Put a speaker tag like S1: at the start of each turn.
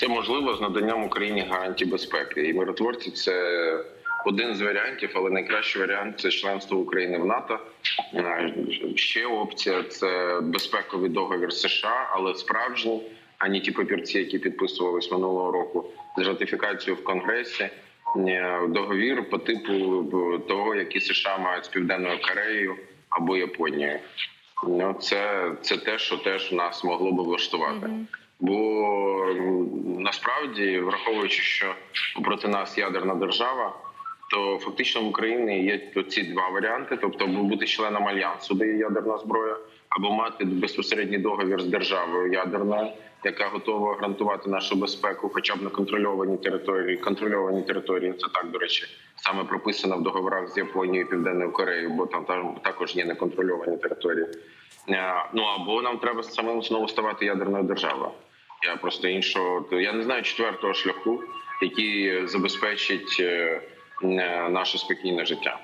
S1: Це можливо з наданням Україні гарантій безпеки. І миротворці це один з варіантів, але найкращий варіант це членство України в НАТО. Е, Ще опція це безпековий договір США, але справжній, а не ті папірці, які підписувались минулого року з ратифікацією в Конгресі. Е, Договір по типу е, того, який США мають з Південною Кореєю або Японією. Ну, це, це те, що теж нас могло би влаштувати. Бо насправді, враховуючи, що проти нас ядерна держава, то фактично в Україні є ці два варіанти: тобто бути членом альянсу, де є ядерна зброя, або мати безпосередній договір з державою ядерною, яка готова гарантувати нашу безпеку, хоча б на контрольованій території. Контрольовані території це так, до речі, саме прописано в договорах з Японією і Південною Кореєю, бо там, там також є неконтрольовані території. Е, Ну або нам треба самим знову ставати ядерною державою. Я просто іншого я не знаю четвертого шляху, який забезпечить е, е, наше спокійне життя.